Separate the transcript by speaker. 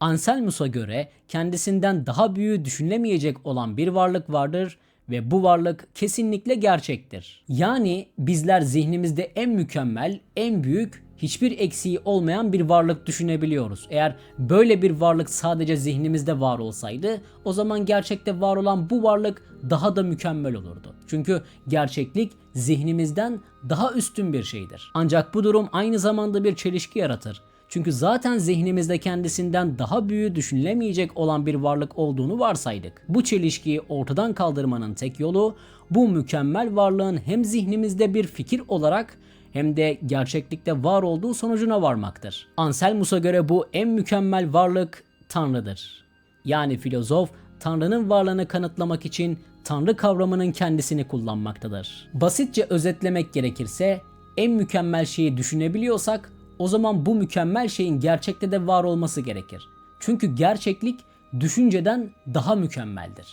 Speaker 1: Anselmus'a göre kendisinden daha büyüğü düşünülemeyecek olan bir varlık vardır ve bu varlık kesinlikle gerçektir. Yani bizler zihnimizde en mükemmel, en büyük, hiçbir eksiği olmayan bir varlık düşünebiliyoruz. Eğer böyle bir varlık sadece zihnimizde var olsaydı o zaman gerçekte var olan bu varlık daha da mükemmel olurdu. Çünkü gerçeklik zihnimizden daha üstün bir şeydir. Ancak bu durum aynı zamanda bir çelişki yaratır. Çünkü zaten zihnimizde kendisinden daha büyüğü düşünülemeyecek olan bir varlık olduğunu varsaydık. Bu çelişkiyi ortadan kaldırmanın tek yolu bu mükemmel varlığın hem zihnimizde bir fikir olarak hem de gerçeklikte var olduğu sonucuna varmaktır. Anselmus'a göre bu en mükemmel varlık Tanrı'dır. Yani filozof Tanrı'nın varlığını kanıtlamak için Tanrı kavramının kendisini kullanmaktadır. Basitçe özetlemek gerekirse en mükemmel şeyi düşünebiliyorsak o zaman bu mükemmel şeyin gerçekte de var olması gerekir. Çünkü gerçeklik düşünceden daha mükemmeldir.